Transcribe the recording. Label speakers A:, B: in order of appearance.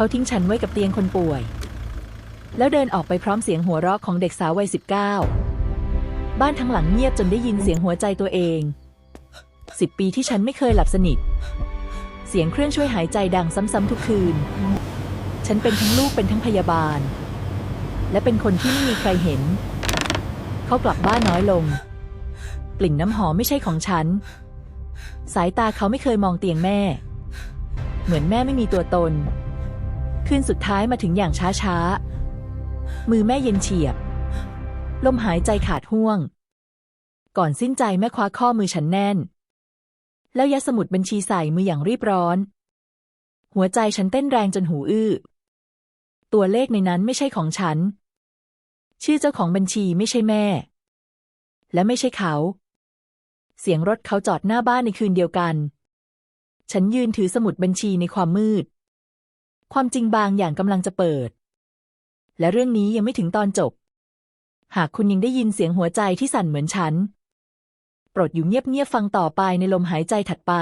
A: เขาทิ้งฉันไว้กับเตียงคนป่วย แล้วเดินออกไปพร้อมเสียงหัวเราะของเด็กสาววัยสิบเก้าบ้านทั้งหลังเงียบจนได้ยินเสียงหัวใจตัวเองสิบปีที่ฉันไม่เคยหลับสนิท เสียงเครื่องช่วยหายใจดังซ้ำๆทุกคืน ฉันเป็นทั้งลูกเป็นทั้งพยาบาล และเป็นคนที่ไม่มีใครเห็น เขากลับบ้านน้อยลง กลิ่นน้ำหอมไม่ใช่ของฉัน สายตาเขาไม่เคยมองเตียงแม่ เหมือนแม่ไม่มีตัวตน คืนสุดท้ายมาถึงอย่างช้าๆ มือแม่เย็นเฉียบ ลมหายใจขาดห่วง ก่อนสิ้นใจแม่คว้าข้อมือฉันแน่น แล้วยัดสมุดบัญชีใส่มืออย่างรีบร้อน หัวใจฉันเต้นแรงจนหูอื้อ ตัวเลขในนั้นไม่ใช่ของฉัน ชื่อเจ้าของบัญชีไม่ใช่แม่ และไม่ใช่เขา เสียงรถเขาจอดหน้าบ้านในคืนเดียวกัน ฉันยืนถือสมุดบัญชีในความมืด ความจริงบางอย่างกำลังจะเปิด และเรื่องนี้ยังไม่ถึงตอนจบ หากคุณยังได้ยินเสียงหัวใจที่สั่นเหมือนฉัน โปรดอยู่เงียบๆฟังต่อไปในลมหายใจถัดไป